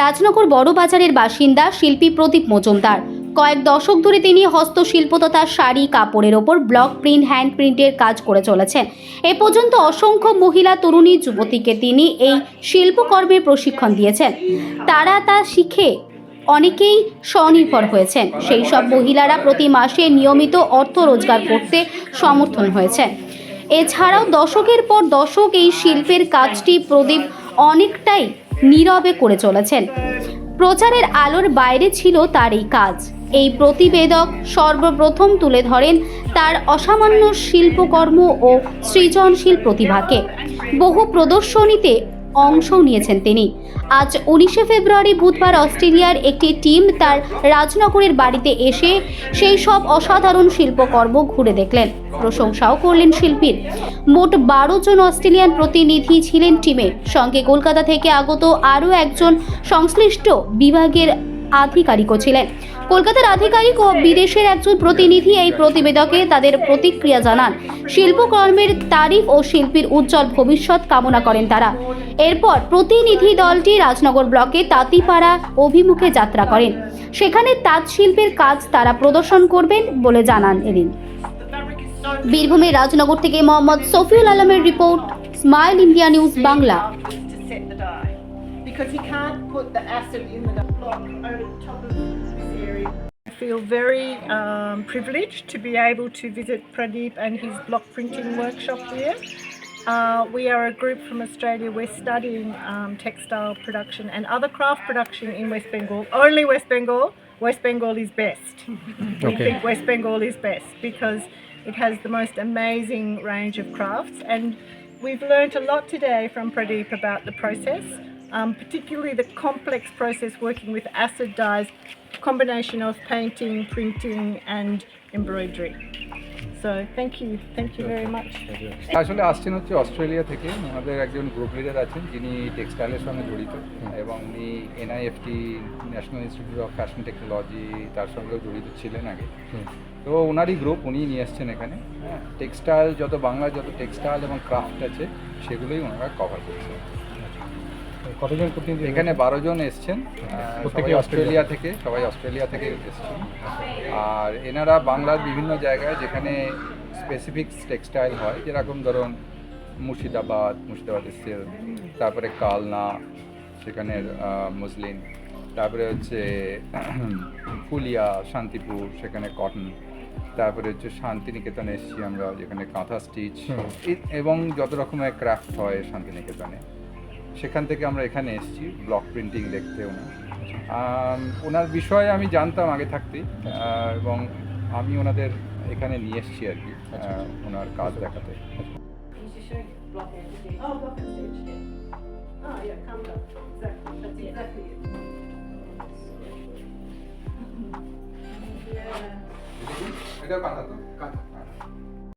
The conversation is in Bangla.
রাজনগর বড় বাজারের বাসিন্দা শিল্পী প্রদীপ মজুমদার। কয়েক দশক ধরে তিনি হস্তশিল্প তথা শাড়ি, কাপড়ের ওপর ব্লক প্রিন্ট, হ্যান্ড প্রিন্টের কাজ করে চলেছেন। এ পর্যন্ত অসংখ্য মহিলা, তরুণী, যুবতীকে তিনি এই শিল্পকর্মের প্রশিক্ষণ দিয়েছেন। তারা তা শিখে অনেকেই স্বনির্ভর হয়েছেন। সেই সব মহিলারা প্রতি মাসে নিয়মিত অর্থ রোজগার করতে সমর্থন হয়েছে এছাড়াও দশকের পর দশক এই শিল্পের কাজটি প্রদীপ অনেকটাই নীরবে করে চলেছেন। প্রচারের আলোর বাইরে ছিল তার এই কাজ। এই প্রতিবেদক সর্বপ্রথম তুলে ধরেন তার অসামান্য শিল্পকর্ম ও সৃজনশীল প্রতিভাকে। বহু প্রদর্শনীতে অংশ নিয়েছেন তিনি। আজ উনিশে ফেব্রুয়ারি বুধবার অস্ট্রেলিয়ার একটি টিম তার রাজনগরের বাড়িতে এসে সেই সব অসাধারণ শিল্পকর্ম ঘুরে দেখলেন। প্রশংসাও করলেন শিল্পীর। মোট বারো জন অস্ট্রেলিয়ান প্রতিনিধি ছিলেন টিমে। সঙ্গে কলকাতা থেকে আগত আরও একজন সংশ্লিষ্ট বিভাগের আধিকারিকও ছিলেন। কলকাতার আধিকারিক ও বিদেশের একজন প্রতিনিধি এই প্রতিবেদকে তাদের প্রতিক্রিয়া জানান। শিল্পকর্মের তারিফ ও শিল্পীর উজ্জ্বল ভবিষ্যৎ কামনা করেন তারা। এরপর প্রতিনিধি দলটি রাজনগর ব্লকে তাঁতিপাড়া অভিমুখে যাত্রা করেন। সেখানে তাঁত শিল্পের কাজ তারা প্রদর্শন করবেন বলে জানান এদিন। বীরভূমের রাজনগর থেকে মোহাম্মদ সফিউল আলমের report Smile India News Bangla. Feel very um, privileged to be able to visit Pradeep and his block printing workshop here. Uh, we are a group from Australia. We're studying um, textile production and other craft production in West Bengal. Only West Bengal. West Bengal is best. We think West Bengal is best because it has the most amazing range of crafts and we've learnt a lot today from Pradeep about the process, um, particularly the complex process working with acid dyes, combination of painting, printing and embroidery. So thank you, thank you very much. আসলে আসছেন হচ্ছে অস্ট্রেলিয়া থেকে আমাদের একজন গ্রুপ লিডার আছেন যিনি টেক্সটাইলের সঙ্গে জড়িত এবং উনি NIFT National Institute of Fashion Technology তার সঙ্গেও জড়িত ছিলেন আগে। তো ওনারই গ্রুপ উনি নিয়ে এসছেন এখানে। হ্যাঁ টেক্সটাইল যত বাংলার যত টেক্সটাইল এবং ক্রাফট আছে সেগুলোই ওনারা কভার করছেন। কতজন প্রতিনিধি এখানে? বারো জন এসছেন। প্রত্যেকে সবাই অস্ট্রেলিয়া। থেকে সবাই অস্ট্রেলিয়া থেকে এসছেন। আর এনারা বাংলার বিভিন্ন জায়গায় যেখানে স্পেসিফিক টেক্সটাইল হয় যেরকম ধরুন মুর্শিদাবাদ মুর্শিদাবাদের সিল্ক তারপরে কালনা সেখানের মুসলিম তারপরে হচ্ছে ফুলিয়া শান্তিপুর সেখানে কটন তারপরে হচ্ছে শান্তিনিকেতনে এসেছি আমরা যেখানে কাঁথা স্টিচ এবং যত রকমের ক্রাফট হয় শান্তিনিকেতনে। সেখান থেকে আমরা এখানে এসেছি ব্লক প্রিন্টিং দেখতে ওনার ওনার বিষয়ে আমি জানতাম আগে থাকতেই এবং আমি ওনাদের এখানে নিয়ে এসেছি আর কি ওনার কাজ দেখাতে. এটা কাঁথা তো কাঁথা